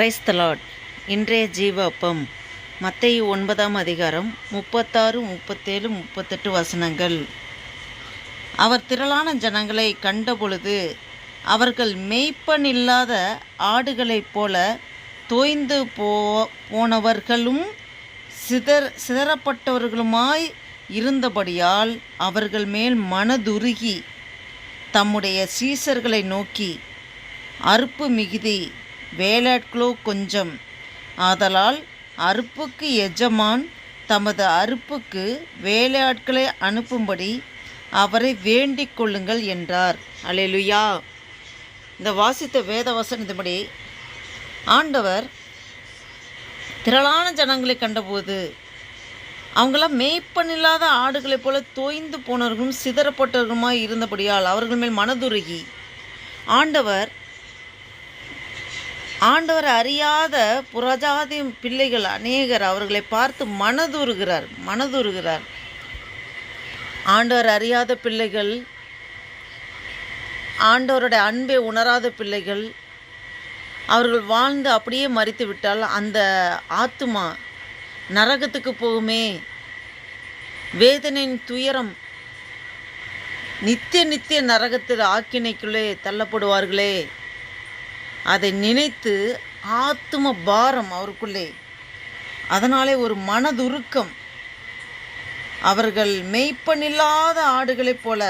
கிரைஸ்தலாட் இன்றைய ஜீவப்பம் மத்திய ஒன்பதாம் அதிகாரம் முப்பத்தாறு முப்பத்தேழு முப்பத்தெட்டு வசனங்கள். அவர் திரளான ஜனங்களை கண்டபொழுது அவர்கள் மெய்ப்பன் இல்லாத ஆடுகளைப் போல தோய்ந்து போ போனவர்களும் சிதற சிதறப்பட்டவர்களுமாய் இருந்தபடியால் அவர்கள் மேல் மனதுருகி தம்முடைய சீசர்களை நோக்கி அறுப்பு மிகுதி வேலாட்களோ கொஞ்சம். ஆதலால் அறுப்புக்கு எஜமான் தமது அறுப்புக்கு வேலையாட்களை அனுப்பும்படி அவரை வேண்டிக் கொள்ளுங்கள் என்றார். அல்லேலூயா இந்த வாசித்த வேத வசனத்தின்படி ஆண்டவர் திரளான ஜனங்களை கண்டபோது அவங்களாம் மேய்ப்பனில்லாத ஆடுகளைப் போல தோய்ந்து போனவர்களும் சிதறப்பட்டவர்களுமாய் இருந்தபடியால் அவர்கள் மேல் மனதுருகி ஆண்டவர் ஆண்டவர் அறியாத புறஜாதி பிள்ளைகள் அநேகர் அவர்களை பார்த்து மனதுருகிறார் மனதுருகிறார். ஆண்டவர் அறியாத பிள்ளைகள் ஆண்டவருடைய அன்பை உணராத பிள்ளைகள் அவர்கள் வாழ்ந்து அப்படியே மறித்து விட்டால் அந்த ஆத்துமா நரகத்துக்கு போகுமே. வேதனையின் துயரம் நித்திய நித்திய நரகத்தில் ஆக்கினைக்குள்ளே தள்ளப்படுவார்களே. அதை நினைத்து ஆத்தும பாரம் அவருக்குள்ளே. அதனாலே ஒரு மனதுருக்கம். அவர்கள் மெய்ப்பனில்லாத ஆடுகளைப் போல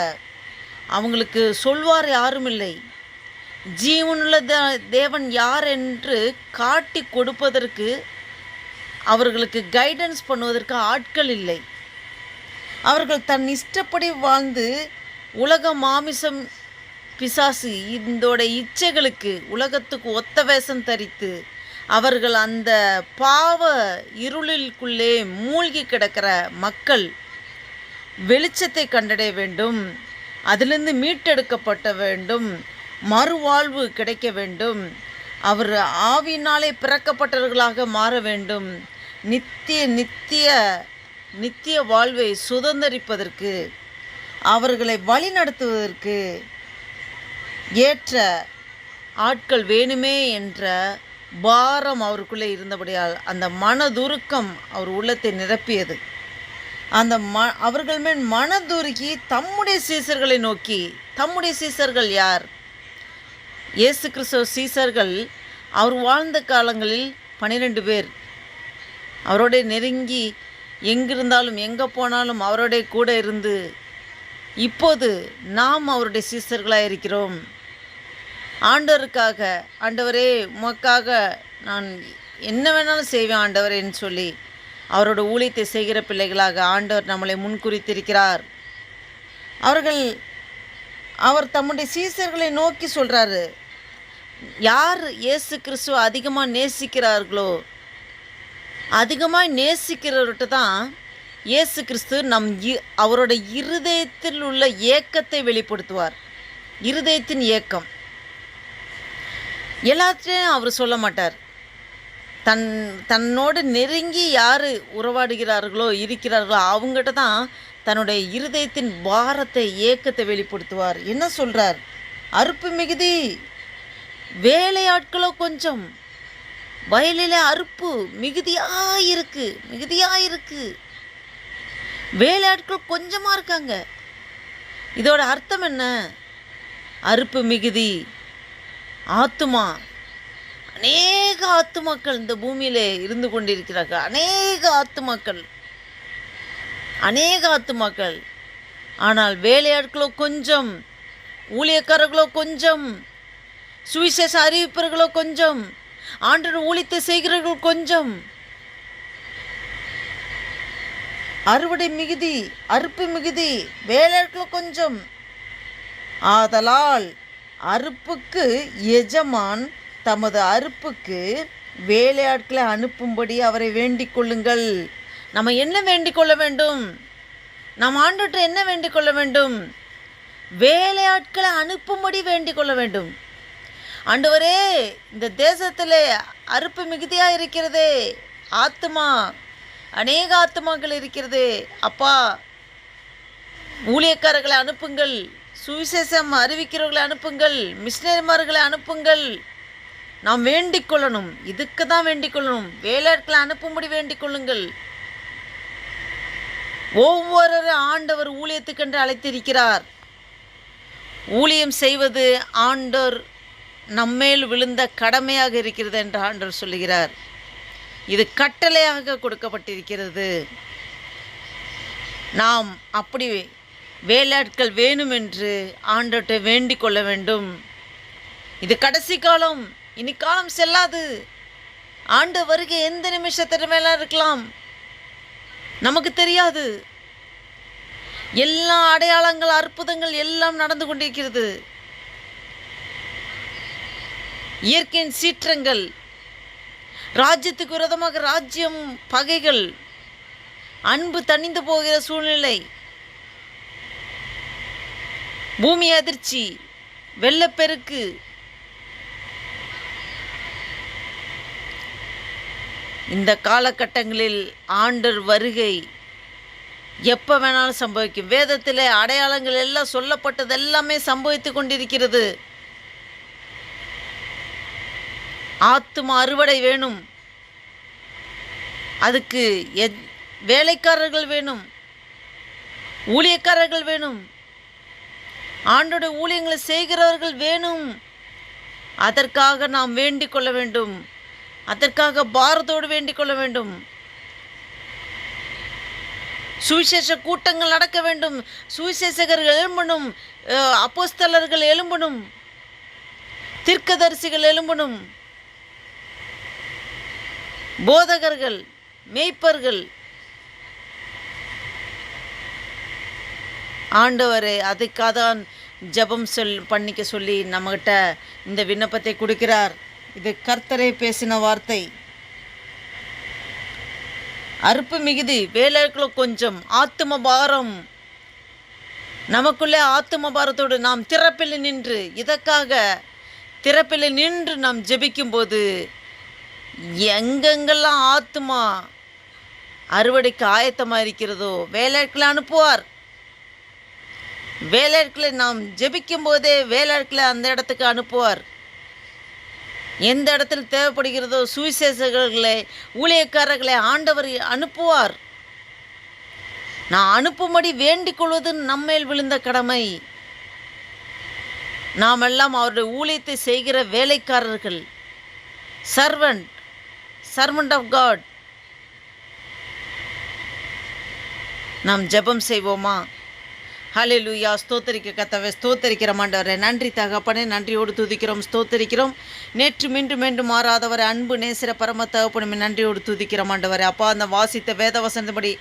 அவங்களுக்கு சொல்வார் யாரும் இல்லை ஜீவனுள்ள தேவன் யார் என்று காட்டி கொடுப்பதற்கு அவர்களுக்கு கைடன்ஸ் பண்ணுவதற்கு ஆட்கள் இல்லை. அவர்கள் தன் இஷ்டப்படி வாழ்ந்து உலக மாமிசம் பிசாசு இதோட இச்சைகளுக்கு உலகத்துக்கு ஒத்த வேஷம் தரித்து அவர்கள் அந்த பாவ இருளிற்குள்ளே மூழ்கி கிடக்கிற மக்கள் வெளிச்சத்தை கண்டடைய வேண்டும் அதிலிருந்து மீட்டெடுக்கப்பட்ட வேண்டும் மறுவாழ்வு கிடைக்க வேண்டும் அவர் ஆவினாலே பிறக்கப்பட்டவர்களாக மாற வேண்டும் நித்திய நித்திய நித்திய வாழ்வை சுதந்தரிப்பதற்கு அவர்களை வழிநடத்துவதற்கு ஏற்ற ஆட்கள் வேணுமே என்ற பாரம் அவருக்குள்ளே இருந்தபடியால் அந்த மனதுருக்கம் அவர் உள்ளத்தை நிரப்பியது. அந்த ம அவர்கள் மேல் மனதுருக்கி தம்முடைய சீசர்களை நோக்கி தம்முடைய சீசர்கள் யார்? இயேசு கிறிஸ்துவ சீசர்கள். அவர் வாழ்ந்த காலங்களில் பன்னிரெண்டு பேர். அவரோட நெருங்கி எங்கிருந்தாலும் எங்கே போனாலும் அவரோட கூட இருந்து இப்போது நாம் அவருடைய சீசர்களாக இருக்கிறோம் ஆண்டவருக்காக ஆண்டவரே உமக்காக நான் என்ன வேணாலும் செய்வேன் ஆண்டவரேன்னு சொல்லி அவரோட ஊழியத்தை செய்கிற பிள்ளைகளாக ஆண்டவர் நம்மளை முன்குறித்திருக்கிறார். அவர்கள் அவர் தம்முடைய சீசர்களை நோக்கி சொல்கிறாரு யார் இயேசு கிறிஸ்துவ அதிகமாக நேசிக்கிறார்களோ அதிகமாக நேசிக்கிறவர்கிட்ட தான் இயேசு கிறிஸ்து நம் இ- அவரோட இருதயத்தில் உள்ள ஏக்கத்தை வெளிப்படுத்துவார். இருதயத்தின் ஏக்கம். எல்லாத்தையும் அவர் சொல்ல மாட்டார். தன் தன்னோடு நெருங்கி யார் உறவாடுகிறார்களோ இருக்கிறார்களோ அவங்ககிட்ட தான் தன்னுடைய இருதயத்தின் பாரத்தை ஏக்கத்தை வெளிப்படுத்துவார். என்ன சொல்கிறார் அறுப்பு மிகுதி வேலையாட்களோ கொஞ்சம் வயலில் அறுப்பு மிகுதியாக இருக்கு மிகுதியாக இருக்கு வேலையாட்கள் கொஞ்சமாக இருக்காங்க. இதோட அர்த்தம் என்ன? அறுப்பு மிகுதி ஆத்துமா. அநேக ஆத்துமாக்கள் இந்த பூமியில் இருந்து கொண்டிருக்கிறார்கள். அநேக ஆத்துமாக்கள். அநேக ஆத்துமாக்கள். ஆனால் வேலையாட்களோ கொஞ்சம் ஊழியக்காரர்களோ கொஞ்சம் சுவிசேஷ அறிவிப்பர்களோ கொஞ்சம் ஆண்டவர் ஊழித்து செய்கிறவர்கள் கொஞ்சம். அறுவடை மிகுதி அறுப்பு மிகுதி வேலையாட்களோ கொஞ்சம். ஆதலால் அறுப்புக்கு எஜமான் தமது அறுப்புக்கு வேலையாட்களை அனுப்பும்படி அவரை வேண்டிக் கொள்ளுங்கள் நம்ம என்ன வேண்டிக் கொள்ள வேண்டும்? நம் ஆண்டுட்டு என்ன வேண்டிக் கொள்ள வேண்டும்? வேலையாட்களை அனுப்பும்படி வேண்டிக் கொள்ள வேண்டும். ஆண்டவரே இந்த தேசத்தில் அறுப்பு மிகுதியாக இருக்கிறதே. ஆத்துமா அநேக ஆத்மாக்கள் இருக்கிறதே. அப்பா ஊழியக்காரர்களை அனுப்புங்கள். சுவிசேஷம் அறிவிக்கிறவர்களை அனுப்புங்கள் மிஷினரிமார்களை அனுப்புங்கள். நாம் வேண்டிக் கொள்ளணும் இதுக்கு தான் வேண்டிக் கொள்ளணும் வேலையாட்களை அனுப்பும்படி வேண்டிக் கொள்ளுங்கள் ஒவ்வொரு ஆண்டவர் ஊழியத்துக்கென்று அழைத்திருக்கிறார். ஊழியம் செய்வது ஆண்டோர் நம்மேல் விழுந்த கடமையாக இருக்கிறது என்று ஆண்டவர் சொல்லுகிறார். இது கட்டளையாக கொடுக்கப்பட்டிருக்கிறது. நாம் அப்படி வேலாட்கள் வேணும் என்று ஆண்டோட்டை வேண்டிக் கொள்ள வேண்டும். இது கடைசி காலம். இனி காலம் செல்லாது. ஆண்டு வருகை எந்த நிமிஷத்திற்கு மேலாம் இருக்கலாம்? நமக்கு தெரியாது. எல்லா அடையாளங்கள் அற்புதங்கள் எல்லாம் நடந்து கொண்டிருக்கிறது. இயற்கையின் சீற்றங்கள் ராஜ்யத்துக்கு விரதமாக ராஜ்யம் பகைகள் அன்பு தணிந்து போகிற சூழ்நிலை பூமி அதிர்ச்சி வெள்ளப்பெருக்கு இந்த காலகட்டங்களில் ஆண்டர் வருகை எப்போ வேணாலும் சம்பவிக்கும். வேதத்தில் அடையாளங்கள் எல்லாம் சொல்லப்பட்டது எல்லாமே சம்பவித்து கொண்டிருக்கிறது. ஆத்தும அறுவடை வேணும். அதுக்கு எத் வேலைக்காரர்கள் வேணும். ஊழியக்காரர்கள் வேணும். ஆண்டோட ஊழியங்களை செய்கிறவர்கள் வேணும். அதற்காக நாம் வேண்டிக் கொள்ள வேண்டும். அதற்காக பாரதோடு வேண்டிக் கொள்ள வேண்டும். சுவிசேஷ கூட்டங்கள் நடக்க வேண்டும். சுவிசேஷகர்கள் எழும்பணும். அப்போஸ்தலர்கள் எழும்பணும். தீர்க்கதரிசிகள் எழும்பணும். போதகர்கள் மேய்ப்பர்கள் ஆண்டவர் அதுக்காக தான் ஜெபம் சொல் பண்ணிக்க சொல்லி நம்மகிட்ட இந்த விண்ணப்பத்தை கொடுக்கிறார். இது கர்த்தரை பேசின வார்த்தை. அறுப்பு மிகுதி வேலைக்குள்ள கொஞ்சம் ஆத்தும பாரம். நமக்குள்ளே ஆத்தும பாரத்தோடு நாம் திறப்பில் நின்று இதற்காக திறப்பில் நின்று நாம் ஜெபிக்கும்போது எங்கெங்கெல்லாம் ஆத்துமா அறுவடைக்கு ஆயத்தமாக இருக்கிறதோ வேலையாட்களை அனுப்புவார். வேலையாட்களை நாம் ஜெபிக்கும் போதே வேலையாட்களை அந்த இடத்துக்கு அனுப்புவார். எந்த இடத்தில் தேவைப்படுகிறதோ சுவிசேஷகர்களை ஊழியக்காரர்களை ஆண்டவர் அனுப்புவார். நான் அனுப்பும்படி வேண்டிக் கொள்வது நம்மேல் விழுந்த கடமை. நாம் எல்லாம் அவருடைய ஊழியத்தை செய்கிற வேலைக்காரர்கள். Servant servant of God. நாம் ஜெபம் செய்வோமா? ஹalleluya. ஸ்தோத்தரிக்க கத்தவை ஸ்தோத்தரிக்கிற மாண்டவரே நன்றி தகப்பனே நன்றியோடு துதிக்கிறோம் ஸ்தோத்தரிக்கிறோம். நேற்று மீண்டும் மீண்டும் மாறாதவரை அன்பு நேசிற பரம தகப்பனுமே நன்றியோடு துதிக்கிற மாண்டவரே அப்பா அந்த வாசித்த வேத வசனப்படி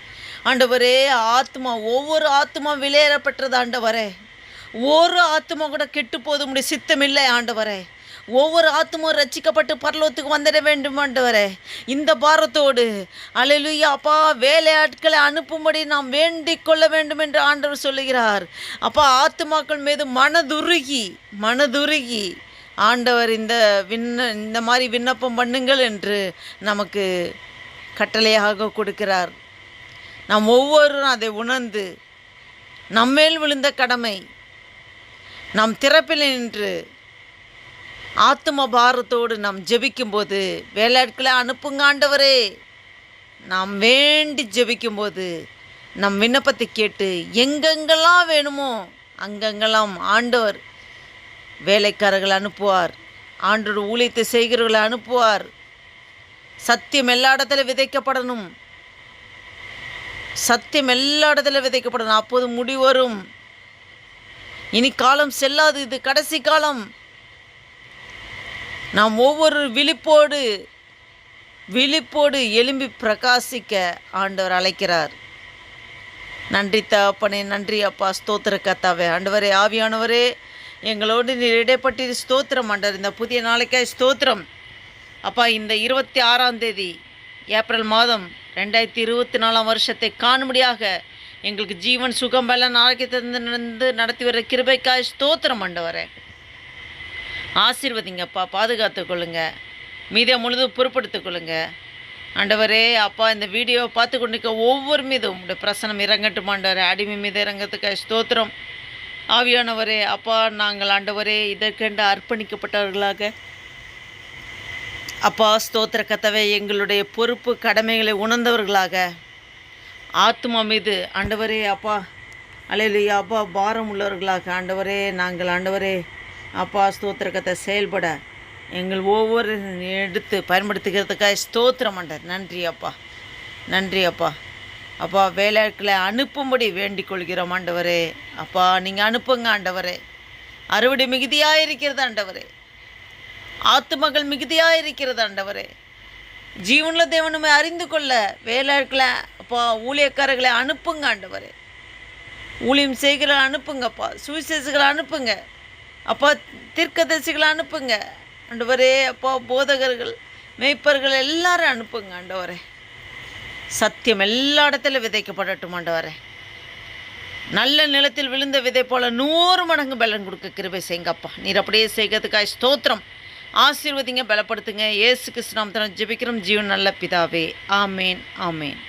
ஆண்டவரே ஆத்மா ஒவ்வொரு ஆத்மா விளையேறப்பட்டது ஆண்டவரே. ஒரு ஆத்மா கூட கெட்டு போது முடிய சித்தமில்லை ஆண்டவரே. ஒவ்வொரு ஆத்துமோ ரட்சிக்கப்பட்டு பரலோத்துக்கு வந்துட வேண்டுமாண்டவரே இந்த பாரத்தோடு அலையிலுயா அப்பா வேலையாட்களை அனுப்பும்படி நாம் வேண்டிக் கொள்ள வேண்டும் என்று ஆண்டவர் சொல்லுகிறார். அப்பா ஆத்துமாக்கள் மீது மனதுருகி மனதுருகி ஆண்டவர் இந்த விண்ண இந்த மாதிரி விண்ணப்பம் பண்ணுங்கள் என்று நமக்கு கட்டளையாக கொடுக்கிறார். நாம் ஒவ்வொருவரும் அதை உணர்ந்து நம்மேல் விழுந்த கடமை நாம் திறப்பில் நின்று ஆத்தும பாரத்தோடு நாம் ஜெபிக்கும்போது வேலையாட்களை அனுப்புங்க ஆண்டவரே. நாம் வேண்டி ஜெபிக்கும்போது நம் விண்ணப்பத்தை கேட்டு எங்கெங்கெல்லாம் வேணுமோ அங்கங்கெல்லாம் ஆண்டவர் வேலைக்காரர்களை அனுப்புவார் ஆண்டோட ஊழியத்தை செய்கிறவர்களை அனுப்புவார். சத்தியம் எல்லா இடத்துல விதைக்கப்படணும். சத்தியம் எல்லா இடத்துல விதைக்கப்படணும். அப்போது முடி வரும் இனி காலம் செல்லாது. இது கடைசி காலம். நாம் ஒவ்வொரு விழிப்போடு விழிப்போடு எலும்பி பிரகாசிக்க ஆண்டவர் அழைக்கிறார். நன்றி தகப்பனே நன்றி அப்பா ஸ்தோத்திர கத்தாவே ஆண்டவரே ஆவியானவரே எங்களோடு நீர் இடைப்பட்டு ஸ்தோத்திரம் ஆண்டவர். இந்த புதிய நாளைக்காய் ஸ்தோத்திரம். அப்பா இந்த இருபத்தி ஆறாம் தேதி ஏப்ரல் மாதம் ரெண்டாயிரத்தி இருபத்தி நாலாம் வருஷத்தை காணும்படியாக எங்களுக்கு ஜீவன் சுகம் பல நாளைக்கு தந்து நடந்து நடத்தி வர கிருபைக்காய் ஸ்தோத்திரம் ஆண்டவரே. ஆசிர்வதிங்கப்பா பாதுகாத்து கொள்ளுங்க மீதியை முழுதும் பொறுப்படுத்திக் கொள்ளுங்க ஆண்டவரே அப்பா இந்த வீடியோவை பார்த்து கொண்டிருக்க ஒவ்வொரு மீதும் உங்களுடைய பிரசனம் இறங்கட்டும் ஆண்டவரே? அடிமை மீது இறங்கிறதுக்கு ஸ்தோத்திரம். ஆவியானவரே அப்பா நாங்கள் ஆண்டவரே இதற்கென்று அர்ப்பணிக்கப்பட்டவர்களாக. அப்பா ஸ்தோத்திர கத்தவை எங்களுடைய பொறுப்பு கடமைகளை உணர்ந்தவர்களாக. ஆத்மா மீது ஆண்டவரே அப்பா அலையிலையா அப்பா பாரம் உள்ளவர்களாக. ஆண்டவரே நாங்கள் ஆண்டவரே அப்பா ஸ்தோத்திரக்கத்தை செயல்பட எங்கள் ஒவ்வொரு எடுத்து பயன்படுத்திக்கிறதுக்காக ஸ்தோத்திரம் ஆண்டர் நன்றி அப்பா. நன்றி அப்பா. அப்பா வேலைகளை அனுப்பும்படி வேண்டிக் கொள்கிறோம் ஆண்டவரே. அப்பா நீங்கள் அனுப்புங்க ஆண்டவரே. அறுவடை மிகுதியாக இருக்கிறது ஆண்டவரே. ஆத்துமகள் மிகுதியாக இருக்கிறது ஆண்டவரே. ஜீவனில் தேவனுமே அறிந்து கொள்ள வேலைகளை அப்பா ஊழியக்காரர்களை அனுப்புங்க ஆண்டவரே. ஊழியம் செய்கிற அனுப்புங்கப்பா சுவிசேஷங்களை அனுப்புங்க. அப்போ தீர்க்கதரிசிகளை அனுப்புங்க. ஆண்டவரே அப்போ போதகர்கள் மேய்ப்பர்கள் எல்லாரும் அனுப்புங்க ஆண்டவரே. சத்தியம் எல்லா இடத்துல விதைக்கப்படட்டும் ஆண்டவரே. நல்ல நிலத்தில் விழுந்த விதை போல நூறு மடங்கு பலன் கொடுக்க கிருபை செய்யுங்கப்பா நீர் அப்படியே செய்கிறதுக்காக ஸ்தோத்திரம். ஆசீர்வதிங்க பலப்படுத்துங்க. ஏசு கிருஷ்ணாமத்தனம் ஜெபிக்கிறோம். ஜீவன் நல்ல பிதாவே. ஆமேன் ஆமேன்.